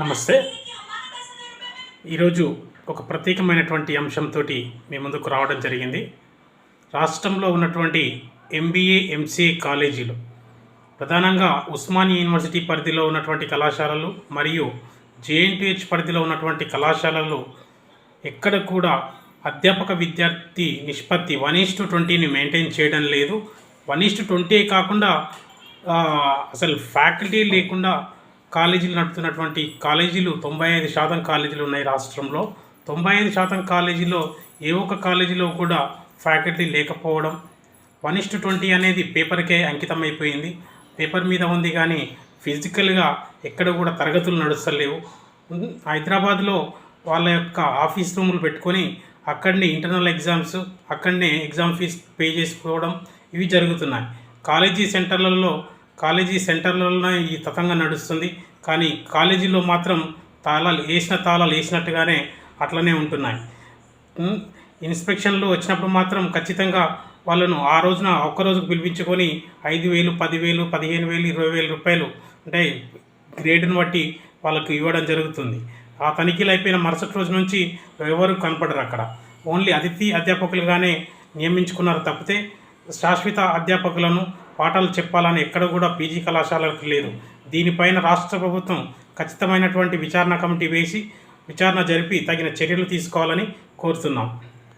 నమస్తే. ఈరోజు ఒక ప్రత్యేకమైనటువంటి అంశంతో మీ ముందుకు రావడం జరిగింది. రాష్ట్రంలో ఉన్నటువంటి ఎంబీఏ ఎంసీఏ కాలేజీలు ప్రధానంగా ఉస్మానియా యూనివర్సిటీ పరిధిలో ఉన్నటువంటి కళాశాలలు మరియు జేఎన్టీహెచ్ పరిధిలో ఉన్నటువంటి కళాశాలలు ఎక్కడ కూడా అధ్యాపక విద్యార్థి నిష్పత్తి వన్ ఈస్ టు ట్వంటీని మెయింటైన్ చేయడం లేదు. వన్ ఈస్ టు ట్వంటీ కాకుండా అసలు ఫ్యాకల్టీ లేకుండా కాలేజీలు నడుపుతున్నటువంటి కాలేజీలు తొంభై ఐదు శాతం కాలేజీలు ఉన్నాయి రాష్ట్రంలో. తొంభై ఐదు శాతం కాలేజీలో ఏ ఒక్క కాలేజీలో కూడా ఫ్యాకల్టీ లేకపోవడం వన్ ఇస్ టు ట్వంటీ అనేది పేపర్కే అంకితం అయిపోయింది పేపర్ మీద ఉంది కానీ ఫిజికల్గా ఎక్కడ కూడా తరగతులు నడుస్తలేవు. హైదరాబాద్లో వాళ్ళ యొక్క ఆఫీస్ రూములు పెట్టుకొని అక్కడనే ఇంటర్నల్ ఎగ్జామ్స్ అక్కడనే ఎగ్జామ్ ఫీజ్ పే చేసుకోవడం ఇవి జరుగుతున్నాయి. కాలేజీ సెంటర్లలో కాలేజీ సెంటర్లలో ఈ తతంగా నడుస్తుంది. కానీ కాలేజీలో మాత్రం తాళాలు వేసిన తాళాలు వేసినట్టుగానే అట్లనే ఉంటున్నాయి. ఇన్స్పెక్షన్లు వచ్చినప్పుడు మాత్రం ఖచ్చితంగా వాళ్ళను ఆ రోజున ఒక్కరోజుకు పిలిపించుకొని ఐదు వేలు పదివేలు పదిహేను వేలు ఇరవై వేలు రూపాయలు అంటే గ్రేడ్ని బట్టి వాళ్ళకు ఇవ్వడం జరుగుతుంది. ఆ తనిఖీలు అయిపోయిన మరుసటి రోజు నుంచి ఎవరు కనపడరు అక్కడ. ఓన్లీ అతిథి అధ్యాపకులుగానే నియమించుకున్నారు తప్పితే శాశ్వత అధ్యాపకులను పాఠాలు చెప్పాలని ఎక్కడ కూడా పీజీ కళాశాలకు లేదు. దీనిపైన రాష్ట్ర ప్రభుత్వం ఖచ్చితమైనటువంటి విచారణ కమిటీ వేసి విచారణ జరిపి తగిన చర్యలు తీసుకోవాలని కోరుతున్నాం.